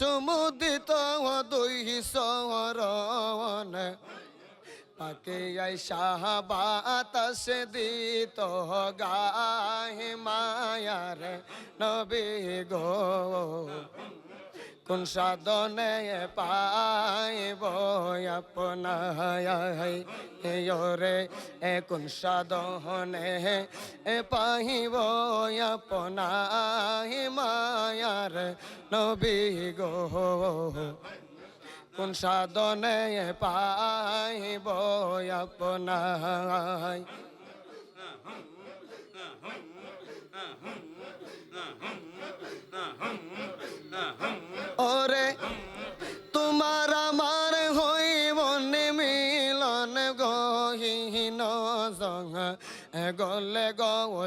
চুমুদিত দুই সরণ পাকে আইসা বাতাস দিত গাহে মায়ার নবী গো। কোন সাধনে পাইব আপনায় রে, এ কোন সাধনে পাইব আপনায় মায়ার নবী গো। কোন সাধনে পাইব আপনায়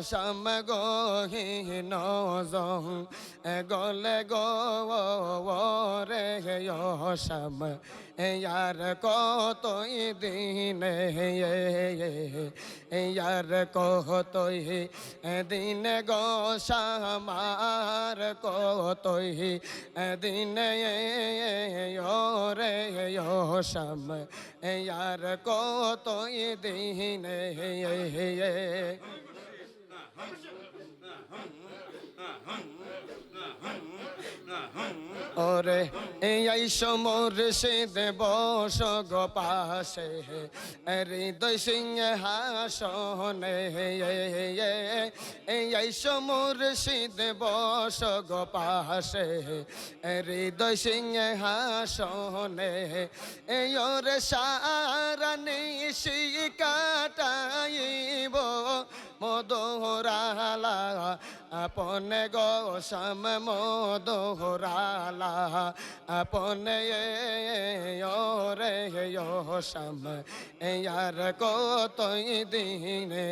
শ্যাম গহীন জং গলে গো শ্যাম ইয়ার কতই দিনে ইয়ার কতই দিন গো শ্যামার কতই দিনে রে শ্যাম ইয়ার কতই দিনে ওরে এই সমর সে দেব সগ পাশে। হৃদয় সিংহ হাসনে এই সমর সে দেব সগ পাশে। হৃদয় সিংহ হাসনে এই ওরে সারা নিশি কাটাইব মধুরালা আপনে গো শ্যাম মধুরালা আপনে রে শ্যাম ইয়ার কতই দিনে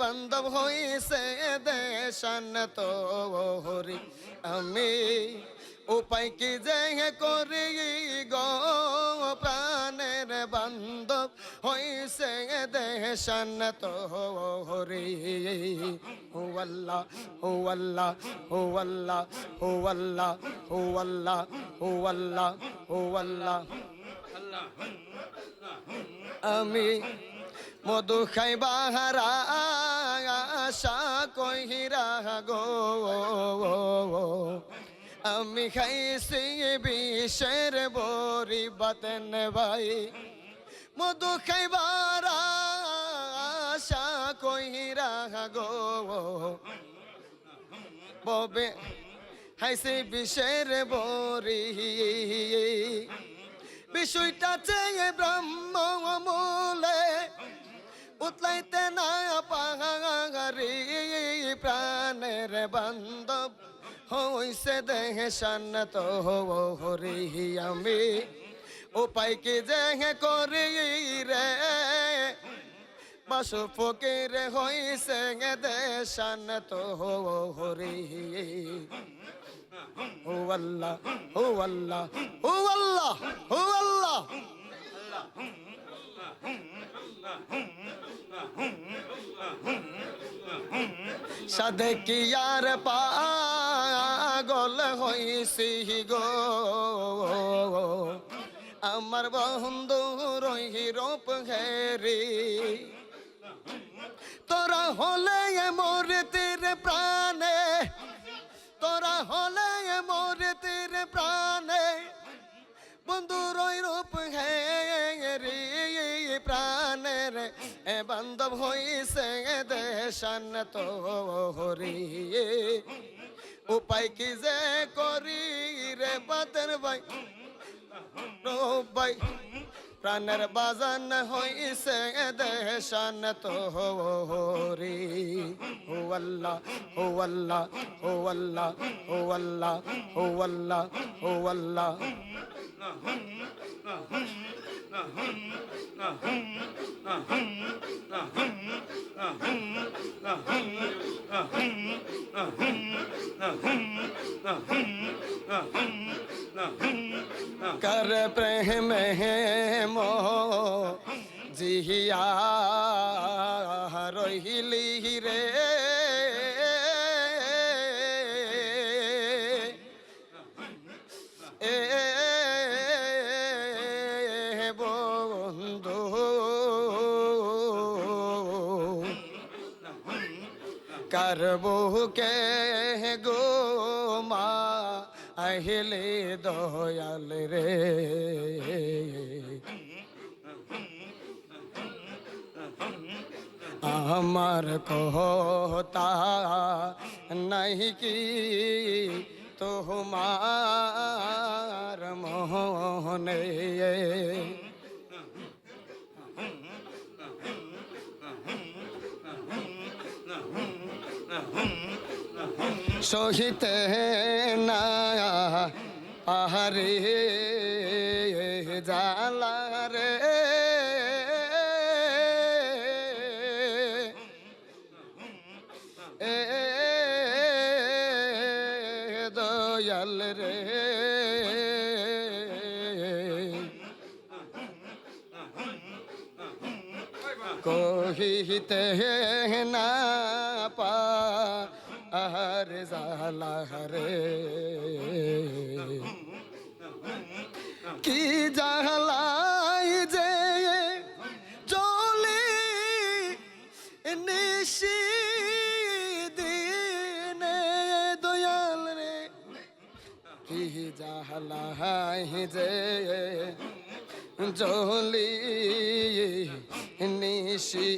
বান্ধব হইছে দেশান তো হরি। আমি উপায় কি যে করি গো? প্রাণের বান্ধব হইছে দেশান তো হরি। ও আল্লাহ ও আল্লাহ ও আল্লাহ আল্লাহ আমি মধু খাইবা হারা কহিরা গো। আমি খাইছি বিষের বরি বাতেন ভাই। মধু খাইবার আশা কহিরা গো। ববে হাইছে বিষের বরি বিষয়টা চেয়ে ব্রহ্ম মূলে উতলাইতে না পাহাড়ি প্রাণের বান্ধব হইছে দেহে সান্নত হরি আমি উপায় কি যে করি রে বাসু ফকির হইছে দেশান তো হরি ও আল্লাহ ও আল্লাহ ও আল্লাহ ও আল্লাহ সাধে কি আর পাগল হইছি গো? আমার বন্ধু রহি রূপ ঘেরি। তোরা হলে মোর তীর প্রাণে বান্ধব হইছে দেশান তো হরি উপায় কি যে করি রে বাতের ভাই? ভাই প্রাণের বাজান হইছে দেশান তো হরি ও আল্লাহ ও আল্লাহ ও আল্লাহ ও আল্লাহ ও আল্লাহ ও আল্লাহ। कर प्रेम है मो जिया रोहिली रे বন্ধু করব কে গো মা আহিলে দয়াল রে আমার কহতা नहीं কি তোমার মোহনে সহিতে না পাহাড়ে জালা রে। দয়াল রে। কহিতে না পা আর জালা রে কি জালাই যে জলি নিশি দিনে দয়াল রে। কি জালাই যে জলি নিশি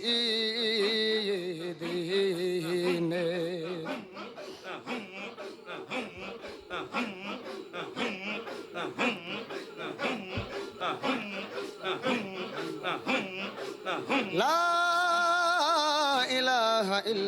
لا إله إلا